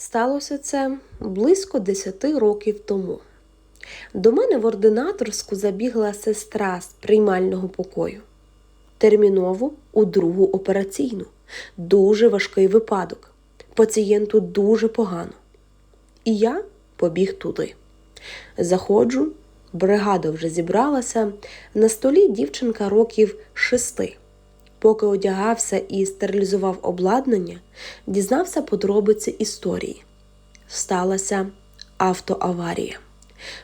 Сталося це близько 10 років тому. До мене в ординаторську забігла сестра з приймального покою. Терміново у другу операційну. Дуже важкий випадок. Пацієнту дуже погано. І я побіг туди. Заходжу, бригада вже зібралася. На столі дівчинка років шести. Поки одягався і стерилізував обладнання, дізнався подробиці історії. Сталася автоаварія.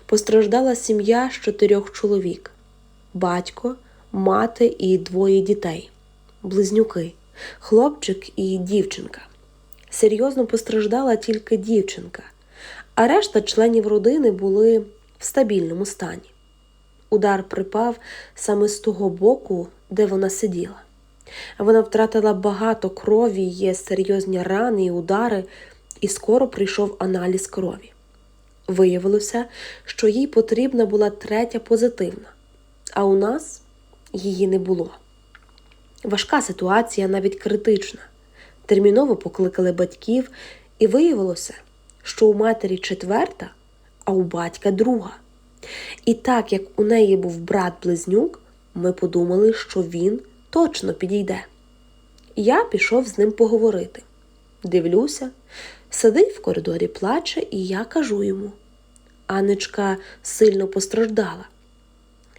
Постраждала сім'я з чотирьох чоловік: батько, мати і двоє дітей, близнюки, хлопчик і дівчинка. Серйозно постраждала тільки дівчинка, а решта членів родини були в стабільному стані. Удар припав саме з того боку, де вона сиділа. Вона втратила багато крові, є серйозні рани і удари, і скоро прийшов аналіз крові. Виявилося, що їй потрібна була третя позитивна, а у нас її не було. Важка ситуація, навіть критична. Терміново покликали батьків, і виявилося, що у матері четверта, а у батька друга. І так як у неї був брат-близнюк, ми подумали, що він точно підійде. Я пішов з ним поговорити. Дивлюся, сидить в коридорі, плаче, і я кажу йому. Анечка сильно постраждала.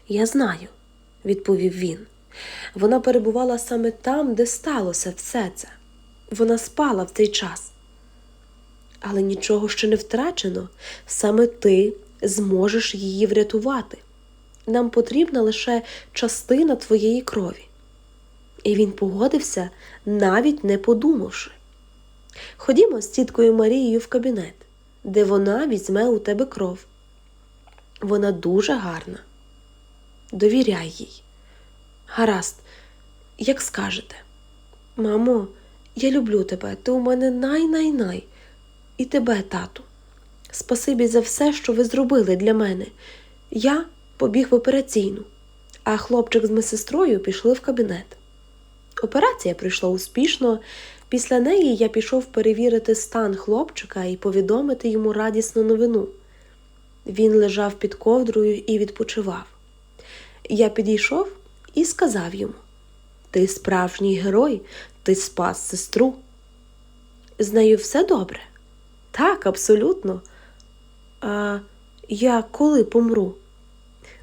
Я знаю, відповів він. Вона перебувала саме там, де сталося все це. Вона спала в цей час. Але нічого ще не втрачено, саме ти зможеш її врятувати. Нам потрібна лише частина твоєї крові. І він погодився, навіть не подумавши. Ходімо з тіткою Марією в кабінет, де вона візьме у тебе кров. Вона дуже гарна. Довіряй їй. Гаразд, як скажете. Мамо, я люблю тебе, ти у мене най-най-най. І тебе, тату. Спасибі за все, що ви зробили для мене. Я побіг в операційну, а хлопчик з медсестрою пішли в кабінет. Операція пройшла успішно. Після неї я пішов перевірити стан хлопчика і повідомити йому радісну новину. Він лежав під ковдрою і відпочивав. Я підійшов і сказав йому: Ти справжній герой, ти спас сестру. З нею все добре? Так, абсолютно. А я коли помру?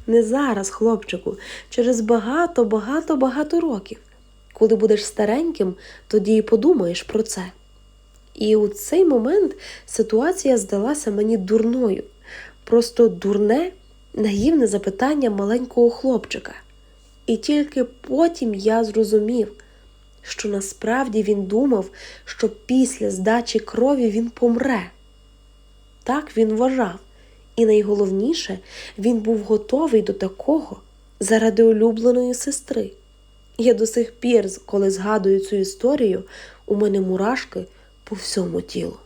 Не зараз, хлопчику, через багато, багато, багато років. Коли будеш стареньким, тоді і подумаєш про це. І у цей момент ситуація здалася мені дурною, просто дурне, наївне запитання маленького хлопчика. І тільки потім я зрозумів, що насправді він думав, що після здачі крові він помре. Так він вважав, і найголовніше, він був готовий до такого заради улюбленої сестри. Я до сих пір, коли згадую цю історію, у мене мурашки по всьому тілу.